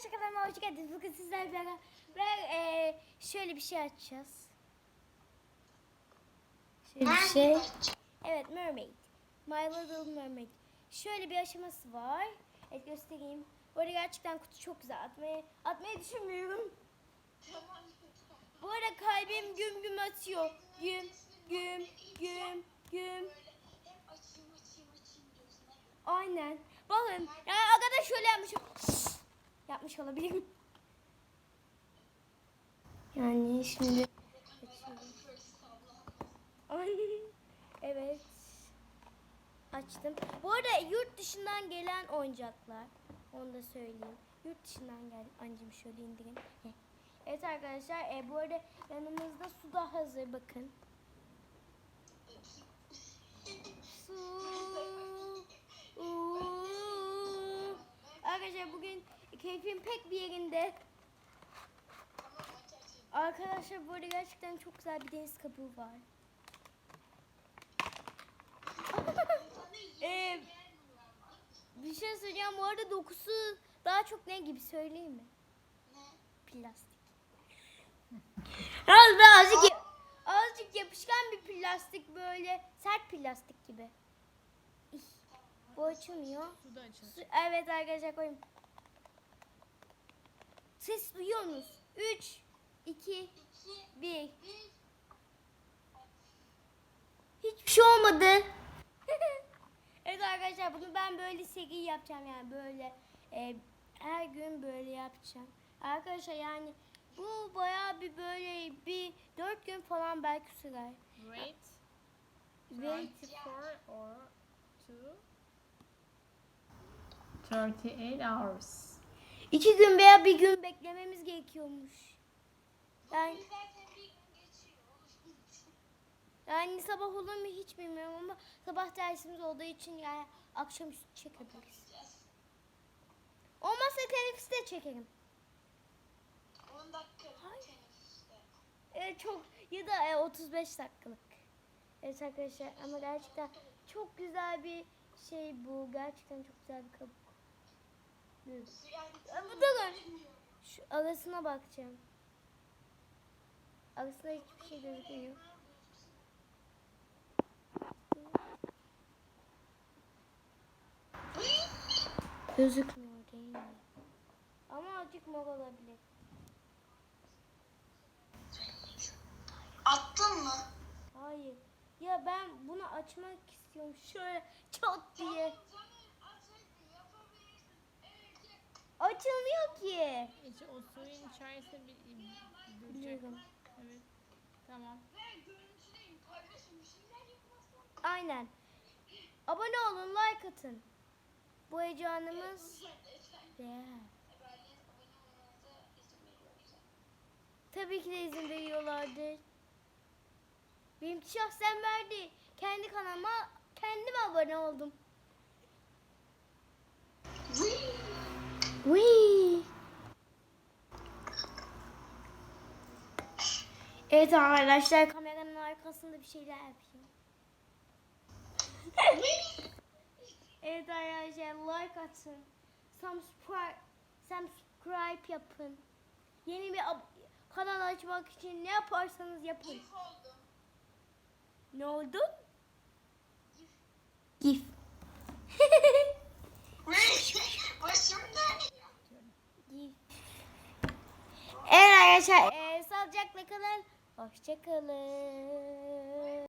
arkadaşlar kanalıma hoş geldiniz. Bugün sizlerle beraber e, şöyle bir şey açacağız. Şöyle bir şey. Evet Mermaid. My Little Mermaid. Şöyle bir aşaması var. Evet göstereyim. Bu arada gerçekten kutu çok güzel. Atmayı, atmayı düşünmüyorum. Bu arada kalbim güm güm atıyor. Güm güm güm güm. Aynen. Bakın ya arkadaş şöyle yapmış. Yapmış olabilirim. Yani şimdi evet. Açtım. Bu arada yurt dışından gelen oyuncaklar. Onu da söyleyeyim. Yurt dışından geldi. Anneciğim şöyle indirin. Heh. Evet arkadaşlar e, bu arada yanımızda su da hazır bakın. Su. Uuu. Arkadaşlar bugün keyfim pek bir yerinde. Arkadaşlar bu arada gerçekten çok güzel bir deniz kabuğu var. Ee, bir şey söyleyeceğim. Bu arada dokusu daha çok ne gibi söyleyeyim mi? Plastik. Az azıcık, azıcık yapışkan bir plastik böyle sert plastik gibi. İh, Bu açılmıyor. Bu da açılır. Su- Evet arkadaşlar koyayım. Ses duyuyor musunuz? 3, 2, 1. Hiçbir şey olmadı. evet arkadaşlar bunu ben böyle seri yapacağım yani böyle e, her gün böyle yapacağım. Arkadaşlar yani bu bayağı bir böyle bir 4 gün falan belki sürer. Wait. Wait. 24 or 2 38 hours. 2 gün veya bir gün beklememiz gerekiyormuş. Yani Yani sabah olur mu hiç bilmiyorum ama sabah dersimiz olduğu için yani akşamüstü çekebiliriz. Olmazsa teneffüste de çekerim. 10 dakika Hayır. teneffüste. Evet çok ya da e, 35 dakikalık. Evet arkadaşlar ama gerçekten çok güzel bir şey bu. Gerçekten çok güzel bir kabuk. Bu da var. Şu arasına bakacağım. Arasında hiçbir şey gözükmüyor. Gözükmüyor değil mi? Ama azıcık mor olabilir. Attın mı? Hayır. Ya ben bunu açmak istiyorum. Şöyle çat diye. Açılmıyor ki. İşte o suyun içerisinde bir, bir. Evet. Tamam. Aynen. Abone olun, like atın. Bu heyecanımız değer. Tabii ki de izin veriyorlardır. Benimki şahsen verdi. Kendi kanalıma kendim abone oldum. Wee. Evet arkadaşlar kameranın arkasında bir şeyler yapıyor. evet arkadaşlar like atın. Subscribe, subscribe yapın. Yeni bir kanal açmak için ne yaparsanız yapın. İlk oldum. Ne oldu? Gif. Başım dönüyor. Gif. Evet arkadaşlar e, sağlıcakla kalın. Hoşçakalın.